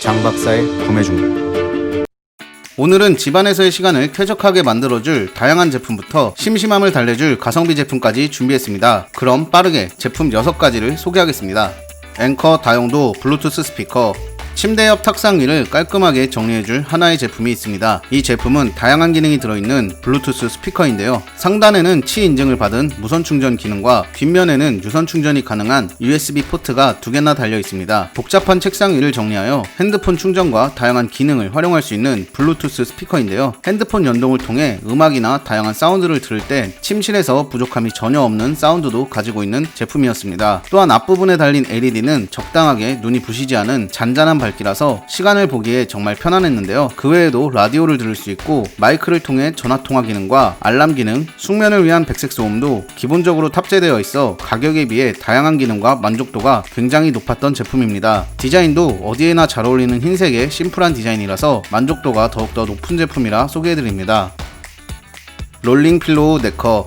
장 박사의 구매 중. 오늘은 집안에서의 시간을 쾌적하게 만들어줄 다양한 제품부터 심심함을 달래줄 가성비 제품까지 준비했습니다. 그럼 빠르게 제품 6가지를 소개하겠습니다. 앵커 다용도 블루투스 스피커 침대 옆 탁상 위를 깔끔하게 정리해줄 하나의 제품이 있습니다. 이 제품은 다양한 기능이 들어있는 블루투스 스피커인데요. 상단에는 치 인증을 받은 무선 충전 기능과 뒷면에는 유선 충전이 가능한 USB 포트가 두 개나 달려 있습니다. 복잡한 책상 위를 정리하여 핸드폰 충전과 다양한 기능을 활용할 수 있는 블루투스 스피커인데요. 핸드폰 연동을 통해 음악이나 다양한 사운드를 들을 때 침실에서 부족함이 전혀 없는 사운드도 가지고 있는 제품이었습니다. 또한 앞부분에 달린 LED는 적당하게 눈이 부시지 않은 잔잔한 밝 기라서 시간을 보기에 정말 편안했는데요. 그 외에도 라디오를 들을 수 있고 마이크를 통해 전화 통화 기능과 알람 기능, 숙면을 위한 백색 소음도 기본적으로 탑재되어 있어 가격에 비해 다양한 기능과 만족도가 굉장히 높았던 제품입니다. 디자인도 어디에나 잘 어울리는 흰색의 심플한 디자인이라서 만족도가 더욱더 높은 제품이라 소개해드립니다. 롤링 필로우 네커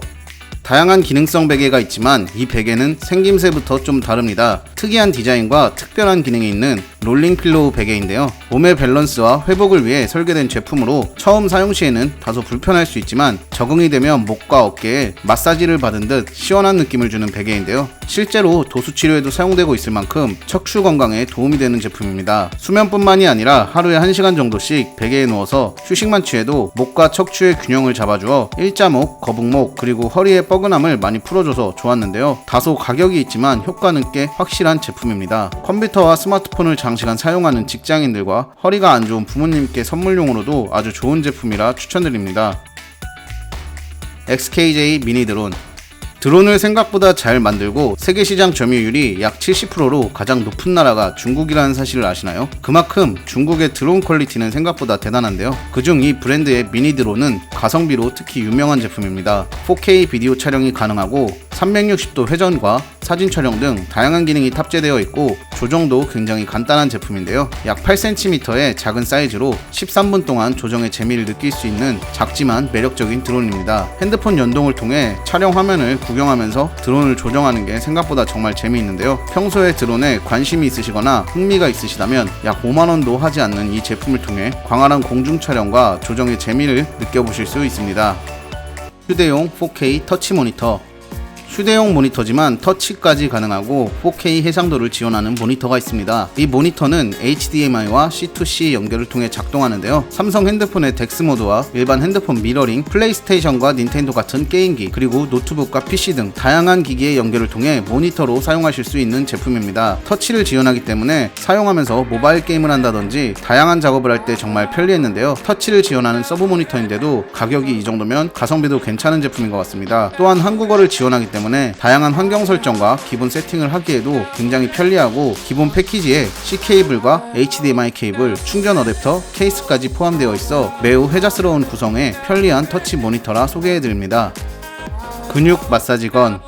다양한 기능성 베개가 있지만 이 베개는 생김새부터 좀 다릅니다. 특이한 디자인과 특별한 기능이 있는 롤링 필로우 베개인데요. 몸의 밸런스와 회복을 위해 설계된 제품으로 처음 사용 시에는 다소 불편할 수 있지만 적응이 되면 목과 어깨에 마사지를 받은 듯 시원한 느낌을 주는 베개인데요. 실제로 도수 치료에도 사용되고 있을 만큼 척추 건강에 도움이 되는 제품입니다. 수면뿐만이 아니라 하루에 1시간 정도씩 베개에 누워서 휴식만 취해도 목과 척추의 균형을 잡아주어 일자목, 거북목, 그리고 허리의 뻐근함을 많이 풀어줘서 좋았는데요. 다소 가격이 있지만 효과는 꽤 확실한 제품입니다. 컴퓨터와 스마트폰을 장 시간 사용하는 직장인들과 허리가 안 좋은 부모님께 선물용으로도 아주 좋은 제품이라 추천드립니다. XKJ 미니 드론 드론을 생각보다 잘 만들고 세계 시장 점유율이 약 70%로 가장 높은 나라가 중국이라는 사실을 아시나요? 그만큼 중국의 드론 퀄리티는 생각보다 대단한데요. 그중 이 브랜드의 미니 드론은 가성비로 특히 유명한 제품입니다. 4K 비디오 촬영이 가능하고 360도 회전과 사진 촬영 등 다양한 기능이 탑재되어 있고 조정도 굉장히 간단한 제품인데요. 약 8cm의 작은 사이즈로 13분 동안 조정의 재미를 느낄 수 있는 작지만 매력적인 드론입니다. 핸드폰 연동을 통해 촬영 화면을 구경하면서 드론을 조정하는 게 생각보다 정말 재미있는데요. 평소에 드론에 관심이 있으시거나 흥미가 있으시다면 약 5만원도 하지 않는 이 제품을 통해 광활한 공중 촬영과 조정의 재미를 느껴보실 수 있습니다. 휴대용 4K 터치 모니터 휴대용 모니터지만 터치까지 가능하고 4K 해상도를 지원하는 모니터가 있습니다. 이 모니터는 HDMI와 C2C 연결을 통해 작동하는데요. 삼성 핸드폰의 덱스 모드와 일반 핸드폰 미러링, 플레이스테이션과 닌텐도 같은 게임기, 그리고 노트북과 PC 등 다양한 기기의 연결을 통해 모니터로 사용하실 수 있는 제품입니다. 터치를 지원하기 때문에 사용하면서 모바일 게임을 한다든지 다양한 작업을 할 때 정말 편리했는데요. 터치를 지원하는 서브 모니터인데도 가격이 이 정도면 가성비도 괜찮은 제품인 것 같습니다. 또한 한국어를 지원하기 때문에 다양한 환경 설정과 기본 세팅을 하기에도 굉장히 편리하고 기본 패키지에 C 케이블과 HDMI 케이블, 충전 어댑터, 케이스까지 포함되어 있어 매우 회자스러운 구성의 편리한 터치 모니터라 소개해드립니다. 근육 마사지건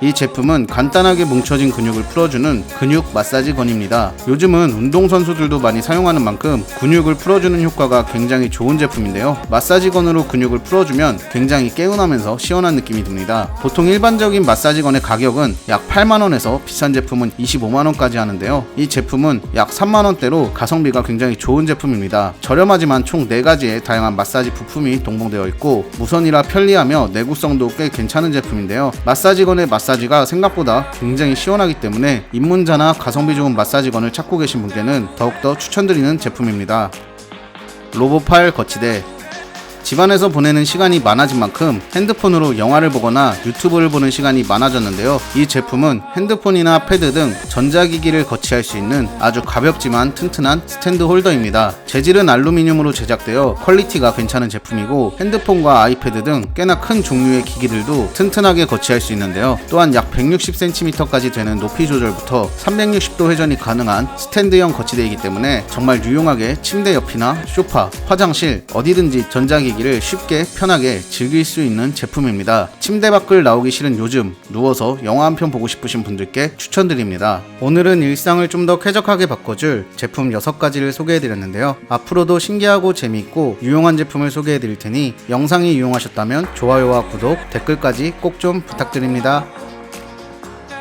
이 제품은 간단하게 뭉쳐진 근육을 풀어주는 근육 마사지건입니다. 요즘은 운동선수들도 많이 사용하는 만큼 근육을 풀어주는 효과가 굉장히 좋은 제품인데요. 마사지건으로 근육을 풀어주면 굉장히 개운하면서 시원한 느낌이 듭니다. 보통 일반적인 마사지건의 가격은 약 8만원에서 비싼 제품은 25만원까지 하는데요. 이 제품은 약 3만원대로 가성비가 굉장히 좋은 제품입니다. 저렴하지만 총 4가지의 다양한 마사지 부품이 동봉되어 있고 무선이라 편리하며 내구성도 꽤 괜찮은 제품인데요. 마사지건의 마사지 가 생각보다 굉장히 시원하기 때문에 입문자나 가성비 좋은 마사지건을 찾고 계신 분께는 더욱더 추천드리는 제품입니다. 로보팔 거치대 집안에서 보내는 시간이 많아진 만큼 핸드폰으로 영화를 보거나 유튜브를 보는 시간이 많아졌는데요. 이 제품은 핸드폰이나 패드 등 전자기기를 거치할 수 있는 아주 가볍지만 튼튼한 스탠드 홀더입니다. 재질은 알루미늄으로 제작되어 퀄리티가 괜찮은 제품이고 핸드폰과 아이패드 등 꽤나 큰 종류의 기기들도 튼튼하게 거치할 수 있는데요. 또한 약 160cm까지 되는 높이 조절부터 360도 회전이 가능한 스탠드형 거치대이기 때문에 정말 유용하게 침대 옆이나 소파, 화장실 어디든지 전자기 기를 쉽게 편하게 즐길 수 있는 제품입니다. 침대 밖을 나오기 싫은 요즘 누워서 영화 한 편 보고 싶으신 분들께 추천드립니다. 오늘은 일상을 좀 더 쾌적하게 바꿔줄 제품 6가지를 소개해드렸는데요. 앞으로도 신기하고 재미있고 유용한 제품을 소개해드릴 테니 영상이 유용하셨다면 좋아요와 구독, 댓글까지 꼭 좀 부탁드립니다.